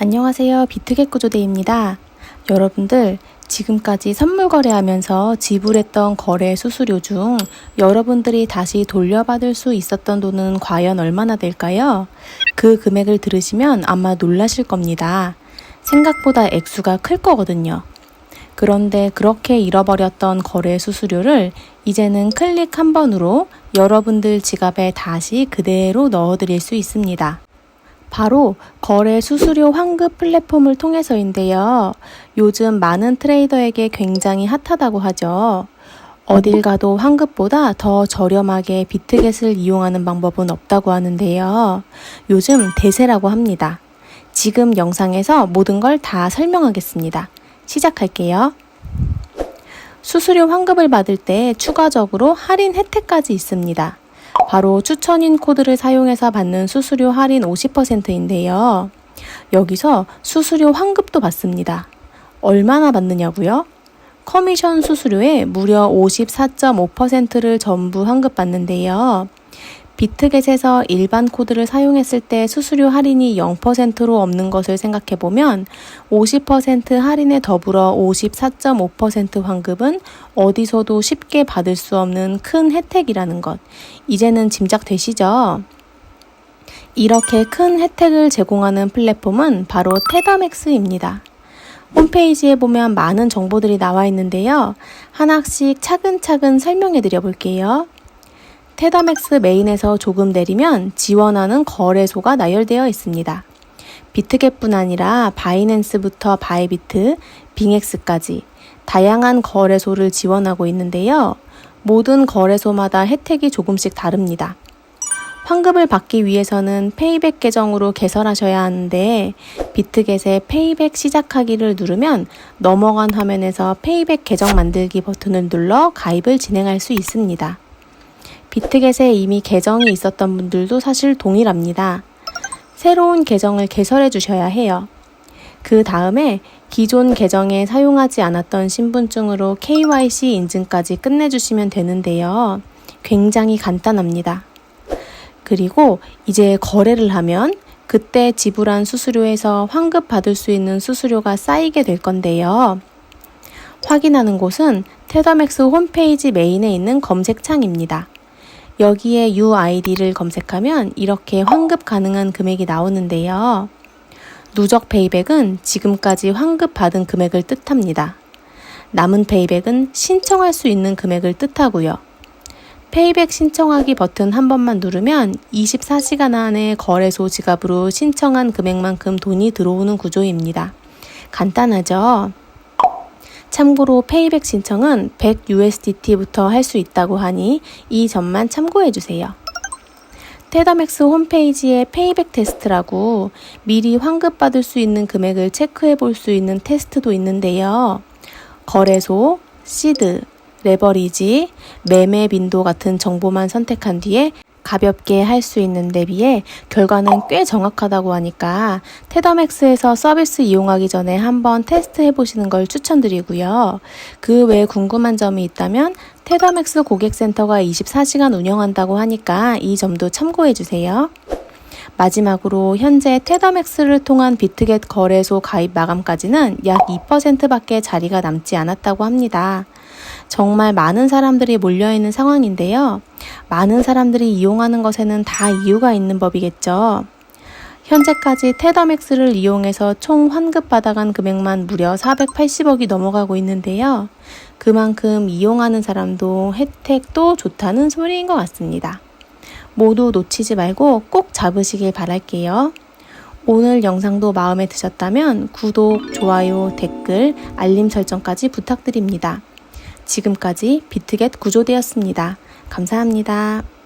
안녕하세요. 비트겟 구조대입니다. 여러분들, 지금까지 선물 거래하면서 지불했던 거래 수수료 중 여러분들이 다시 돌려받을 수 있었던 돈은 과연 얼마나 될까요? 그 금액을 들으시면 아마 놀라실 겁니다. 생각보다 액수가 클 거거든요. 그런데 그렇게 잃어버렸던 거래 수수료를 이제는 클릭 한 번으로 여러분들 지갑에 다시 그대로 넣어드릴 수 있습니다. 바로 거래 수수료 환급 플랫폼을 통해서인데요. 요즘 많은 트레이더에게 굉장히 핫하다고 하죠. 어딜 가도 환급보다 더 저렴하게 비트겟을 이용하는 방법은 없다고 하는데요. 요즘 대세라고 합니다. 지금 영상에서 모든 걸 다 설명하겠습니다. 시작할게요. 수수료 환급을 받을 때 추가적으로 할인 혜택까지 있습니다. 바로 추천인 코드를 사용해서 받는 수수료 할인 50%인데요. 여기서 수수료 환급도 받습니다. 얼마나 받느냐고요? 커미션 수수료의 무려 54.5%를 전부 환급받는데요. 비트겟에서 일반 코드를 사용했을 때 수수료 할인이 0%로 없는 것을 생각해 보면 50% 할인에 더불어 54.5% 환급은 어디서도 쉽게 받을 수 없는 큰 혜택이라는 것. 이제는 짐작되시죠? 이렇게 큰 혜택을 제공하는 플랫폼은 바로 테더맥스입니다. 홈페이지에 보면 많은 정보들이 나와 있는데요. 하나씩 차근차근 설명해 드려 볼게요. 테더맥스 메인에서 조금 내리면 지원하는 거래소가 나열되어 있습니다. 비트겟뿐 아니라 바이낸스부터 바이비트, 빙엑스까지 다양한 거래소를 지원하고 있는데요. 모든 거래소마다 혜택이 조금씩 다릅니다. 환급을 받기 위해서는 페이백 계정으로 개설하셔야 하는데 비트겟의 페이백 시작하기를 누르면 넘어간 화면에서 페이백 계정 만들기 버튼을 눌러 가입을 진행할 수 있습니다. 비트겟에 이미 계정이 있었던 분들도 사실 동일합니다. 새로운 계정을 개설해 주셔야 해요. 그 다음에 기존 계정에 사용하지 않았던 신분증으로 KYC 인증까지 끝내주시면 되는데요. 굉장히 간단합니다. 그리고 이제 거래를 하면 그때 지불한 수수료에서 환급 받을 수 있는 수수료가 쌓이게 될 건데요. 확인하는 곳은 테더맥스 홈페이지 메인에 있는 검색창입니다. 여기에 UID를 검색하면 이렇게 환급 가능한 금액이 나오는데요. 누적 페이백은 지금까지 환급 받은 금액을 뜻합니다. 남은 페이백은 신청할 수 있는 금액을 뜻하고요. 페이백 신청하기 버튼 한 번만 누르면 24시간 안에 거래소 지갑으로 신청한 금액만큼 돈이 들어오는 구조입니다. 간단하죠? 참고로 페이백 신청은 100USDT부터 할 수 있다고 하니 이 점만 참고해 주세요. 테더맥스 홈페이지에 페이백 테스트라고 미리 환급받을 수 있는 금액을 체크해 볼 수 있는 테스트도 있는데요. 거래소, 시드, 레버리지, 매매 빈도 같은 정보만 선택한 뒤에 가볍게 할 수 있는 데 비해 결과는 꽤 정확하다고 하니까 테더맥스에서 서비스 이용하기 전에 한번 테스트 해 보시는 걸 추천드리고요. 그 외에 궁금한 점이 있다면 테더맥스 고객센터가 24시간 운영한다고 하니까 이 점도 참고해 주세요. 마지막으로 현재 테더맥스를 통한 비트겟 거래소 가입 마감까지는 약 2%밖에 자리가 남지 않았다고 합니다. 정말 많은 사람들이 몰려있는 상황인데요. 많은 사람들이 이용하는 것에는 다 이유가 있는 법이겠죠. 현재까지 테더맥스를 이용해서 총 환급 받아간 금액만 무려 480억이 넘어가고 있는데요. 그만큼 이용하는 사람도 혜택도 좋다는 소리인 것 같습니다. 모두 놓치지 말고 꼭 잡으시길 바랄게요. 오늘 영상도 마음에 드셨다면 구독, 좋아요, 댓글, 알림 설정까지 부탁드립니다. 지금까지 비트겟 구조되었습니다. 감사합니다.